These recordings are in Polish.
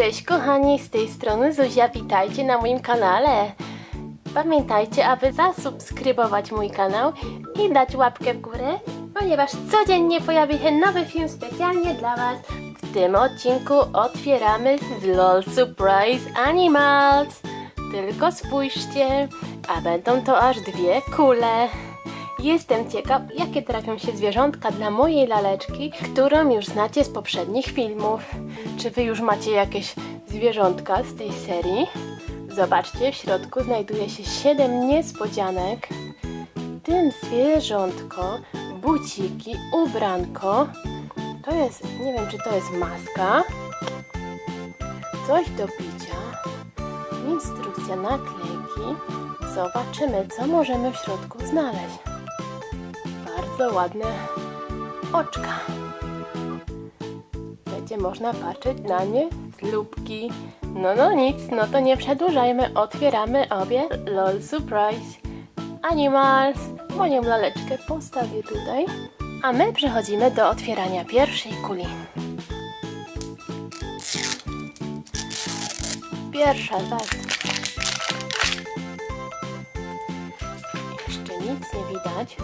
Cześć kochani, z tej strony Zuzia, witajcie na moim kanale. Pamiętajcie, aby zasubskrybować mój kanał i dać łapkę w górę, ponieważ codziennie pojawi się nowy film specjalnie dla Was. W tym odcinku otwieramy z LOL Surprise Animals. Tylko spójrzcie, a będą to aż dwie kule. Jestem ciekaw, jakie trafią się zwierzątka dla mojej laleczki, którą już znacie z poprzednich filmów. Czy wy już macie jakieś zwierzątka z tej serii? Zobaczcie, w środku znajduje się 7 niespodzianek. W tym zwierzątko, buciki, ubranko. To jest, nie wiem czy to jest maska. Coś do picia. Instrukcja naklejki. Zobaczymy, co możemy w środku znaleźć. Bardzo ładne oczka. Będzie można patrzeć na nie z lubki. No, no nic, no to nie przedłużajmy. Otwieramy obie LOL Surprise Animals. Moją laleczkę postawię tutaj. A my przechodzimy do otwierania pierwszej kuli. Pierwsza warstwa. Jeszcze nic nie widać.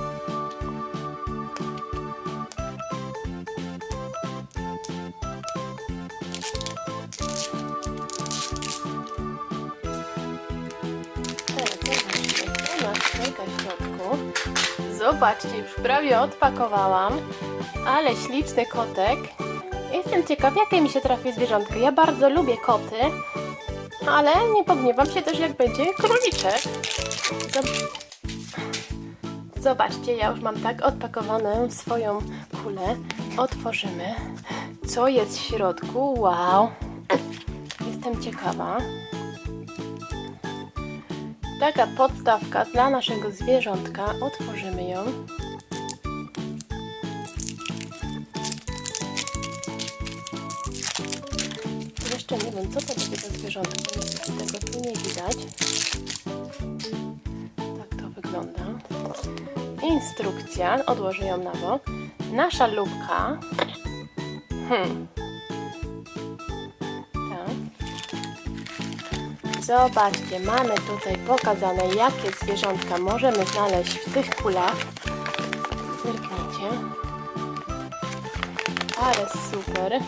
Zobaczcie, już prawie odpakowałam. Ale śliczny kotek. Jestem ciekaw, jakie mi się trafi zwierzątko. Ja bardzo lubię koty, ale nie pogniewam się też, jak będzie króliczek. Zob- Zobaczcie, ja już mam tak odpakowaną swoją kulę. Otworzymy. Co jest w środku? Wow! Jestem ciekawa. Taka podstawka dla naszego zwierzątka. Otworzymy ją. Jeszcze nie wiem, co to będzie za zwierzątko. Tego tu nie widać. Tak to wygląda. Instrukcja. Odłożę ją na bok. Nasza lubka. Hmm. Zobaczcie, mamy tutaj pokazane, jakie zwierzątka możemy znaleźć w tych kulach. Zerknijcie. Ale super.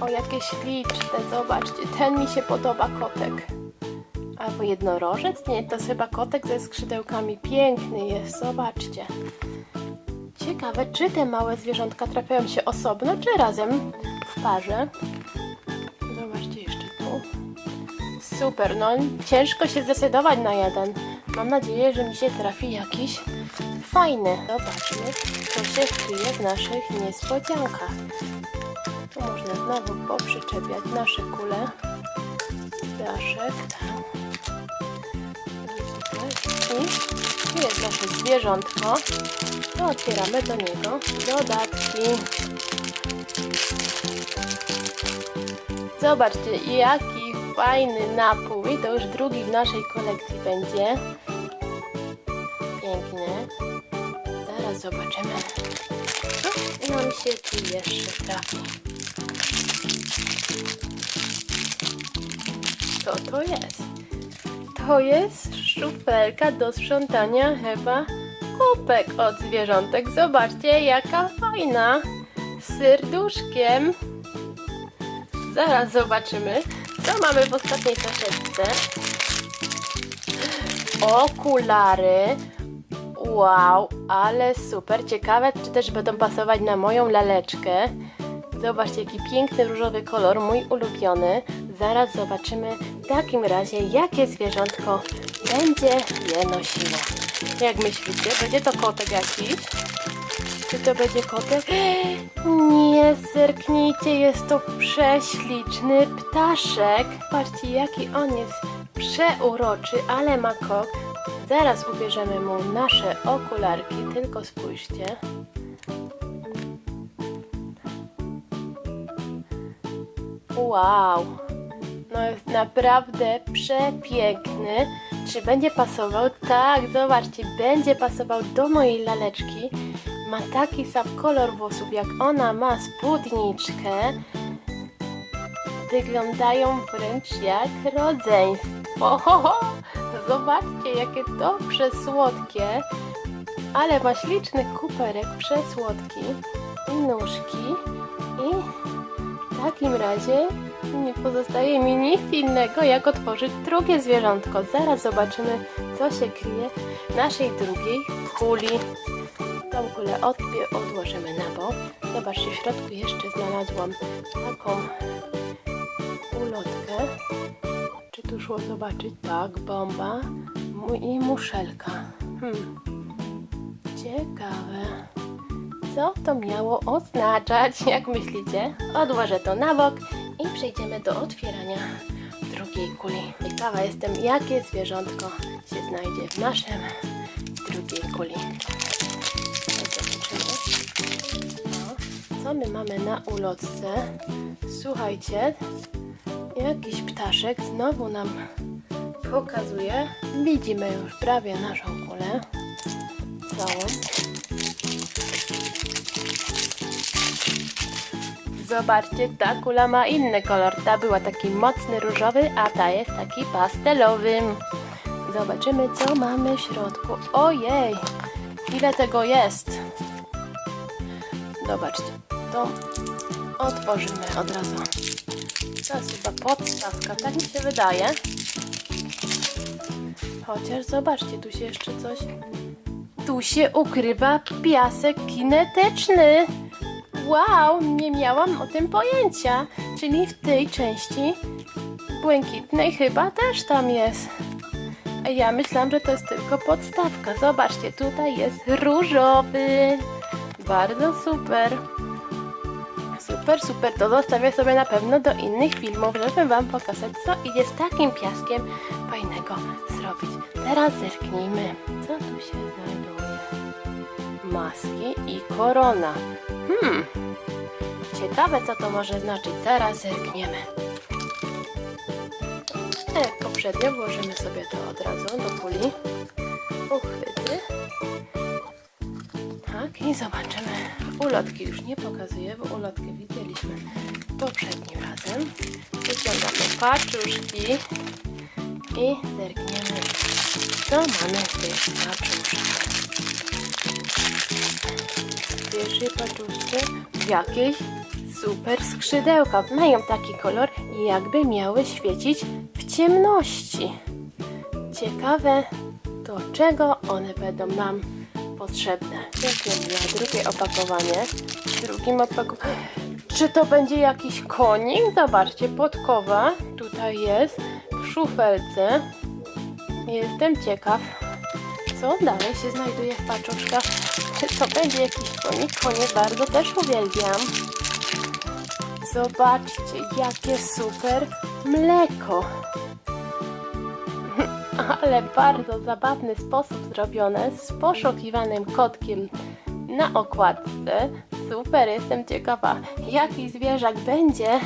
O, jakie śliczne, zobaczcie. Ten mi się podoba, kotek. Albo jednorożec? Nie, to jest chyba kotek ze skrzydełkami. Piękny jest, zobaczcie. Ciekawe, czy te małe zwierzątka trafiają się osobno, czy razem w parze. Super, no ciężko się zdecydować na jeden. Mam nadzieję, że mi się trafi jakiś fajny. Zobaczmy, co się kryje w naszych niespodziankach. Tu można znowu poprzyczepiać nasze kule. Daszek. I tu jest nasze zwierzątko. To otwieramy do niego dodatki. Zobaczcie, jaki fajny napój. To już drugi w naszej kolekcji będzie. Piękny. Zaraz zobaczymy, co nam się tu jeszcze trafi. Co to jest? To jest szufelka do sprzątania chyba kubek od zwierzątek. Zobaczcie, jaka fajna. Z serduszkiem. Zaraz zobaczymy, co mamy w ostatniej saszetce. Okulary. Wow, ale super. Ciekawe, czy też będą pasować na moją laleczkę. Zobaczcie, jaki piękny różowy kolor, mój ulubiony. Zaraz zobaczymy w takim razie, jakie zwierzątko będzie je nosiło. Jak myślicie, będzie to kotek jakiś? Czy to będzie kotek? Nie, zerknijcie, jest to prześliczny ptaszek. Patrzcie, jaki on jest przeuroczy, ale ma kok. Zaraz ubierzemy mu nasze okularki, tylko spójrzcie. Wow, no jest naprawdę przepiękny. Czy będzie pasował? Tak, zobaczcie, będzie pasował do mojej laleczki. Ma taki sam kolor włosów, jak ona ma spódniczkę. wyglądają wręcz jak rodzeństwo. Ho, ho. Zobaczcie, jakie to przesłodkie. Ale ma śliczny kuperek przesłodki i nóżki. I w takim razie nie pozostaje mi nic innego, jak otworzyć drugie zwierzątko. Zaraz zobaczymy, co się kryje w naszej drugiej kuli. Tą kulę odłożymy na bok. Zobaczcie, w środku jeszcze znalazłam taką ulotkę. Czy tu szło zobaczyć? Tak, bomba i muszelka. Hmm. Ciekawe. Co to miało oznaczać? Jak myślicie? Odłożę to na bok i przejdziemy do otwierania drugiej kuli. Ciekawa jestem, jakie zwierzątko się znajdzie w naszym drugiej kuli. No, co my mamy na ulotce? Słuchajcie, jakiś ptaszek znowu nam pokazuje. Widzimy już prawie naszą kulę. Całą. Zobaczcie, ta kula ma inny kolor. Ta była taki mocny różowy, a ta jest taki pastelowy. Zobaczymy, co mamy w środku. Ojej, ile tego jest. Zobaczcie, to otworzymy od razu. To jest chyba podstawka, tak mi się wydaje. Chociaż zobaczcie, tu się jeszcze coś... Tu się ukrywa piasek kinetyczny. Wow, nie miałam o tym pojęcia. Czyli w tej części błękitnej chyba też tam jest. A ja myślałam, że to jest tylko podstawka. Zobaczcie, tutaj jest różowy. Bardzo super. Super, super. To zostawię sobie na pewno do innych filmów, żeby Wam pokazać, co idzie z takim piaskiem fajnego zrobić. Teraz zerknijmy, co tu się znajduje. Maski i korona. Hmm. Ciekawe, co to może znaczyć. Zaraz zerkniemy. Tak jak poprzednio włożymy sobie to od razu do kuli. Uchwyty. I zobaczymy. Ulotki już nie pokazuję, bo ulotkę widzieliśmy poprzednim razem. Wyciągamy paczuszki i zerkniemy, co mamy w tych paczuszkach. W pierwszej paczuszce jakieś super skrzydełka. Mają taki kolor, jakby miały świecić w ciemności. Ciekawe, do czego one będą nam potrzebne. Na drugie opakowanie. W drugim opakowaniu. Czy to będzie jakiś konik? Zobaczcie, podkowa tutaj jest w szufelce. Jestem ciekaw, co dalej się znajduje w paczuszkach. Czy to będzie jakiś konik? Konie bardzo też uwielbiam. Zobaczcie, jakie super mleko. Ale bardzo zabawny sposób zrobione z poszukiwanym kotkiem na okładce. Super, jestem ciekawa, jaki zwierzak będzie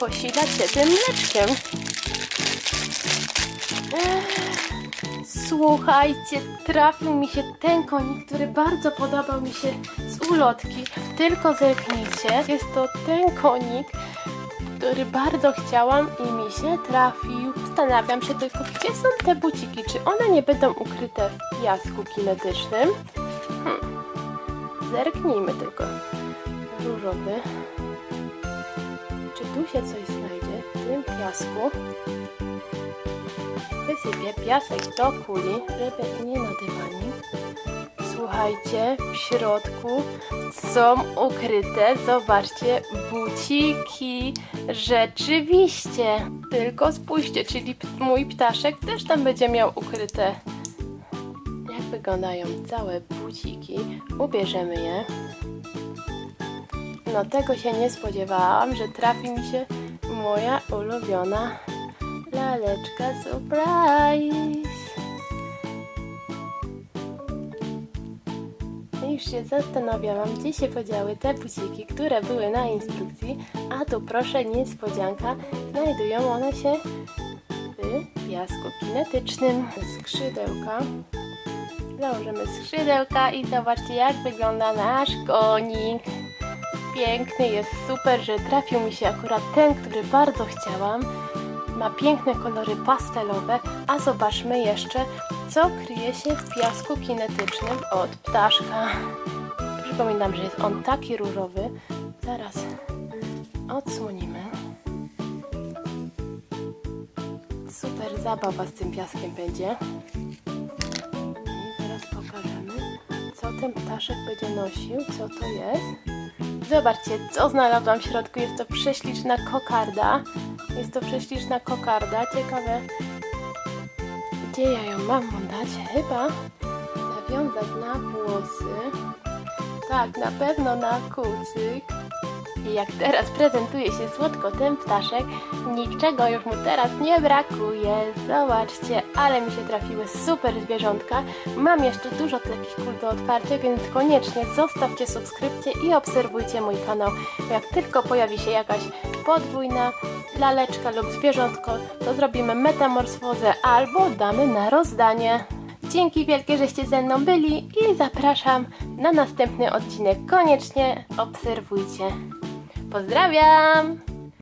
posilać się tym mleczkiem. Słuchajcie, trafił mi się ten konik, który bardzo podobał mi się z ulotki. Tylko zerknijcie, jest to ten konik, który bardzo chciałam i mi się trafił. Zastanawiam się tylko, gdzie są te buciki? Czy one nie będą ukryte w piasku kinetycznym? Hmm. Zerknijmy tylko. Różowy. Czy tu się coś znajdzie w tym piasku? Wysypię piasek do kuli, żeby nie na dywanik. Słuchajcie, w środku są ukryte, zobaczcie, buciki. Rzeczywiście. Tylko spójrzcie, czyli mój ptaszek też tam będzie miał ukryte. Jak wyglądają całe buciki? Ubierzemy je. No tego się nie spodziewałam, że trafi mi się moja ulubiona laleczka surprise. Już się zastanawiałam, gdzie się podziały te buciki, które były na instrukcji, a tu proszę niespodzianka, znajdują one się w piasku kinetycznym. Skrzydełka. Założymy skrzydełka i zobaczcie jak wygląda nasz konik. piękny, jest super, że trafił mi się akurat ten, który bardzo chciałam. Ma piękne kolory pastelowe, a zobaczmy jeszcze, co kryje się w piasku kinetycznym od ptaszka. Przypominam, że jest on taki różowy. Zaraz odsłonimy. Super zabawa z tym piaskiem będzie. I teraz pokażemy, co ten ptaszek będzie nosił, co to jest. Zobaczcie, co znalazłam w środku. Jest to prześliczna kokarda. Jest to prześliczna kokarda. Ciekawe, gdzie ja ją mam dać? Chyba zawiązać na włosy. Tak, na pewno na kucyk. I jak teraz prezentuje się słodko ten ptaszek, niczego już mu teraz nie brakuje. Zobaczcie, ale mi się trafiły super zwierzątka. Mam jeszcze dużo takich kul do otwarcia, więc koniecznie zostawcie subskrypcję i obserwujcie mój kanał. Jak tylko pojawi się jakaś podwójna laleczka lub zwierzątko, to zrobimy metamorfozę albo damy na rozdanie. Dzięki wielkie, żeście ze mną byli i zapraszam na następny odcinek. Koniecznie obserwujcie. Pozdrawiam!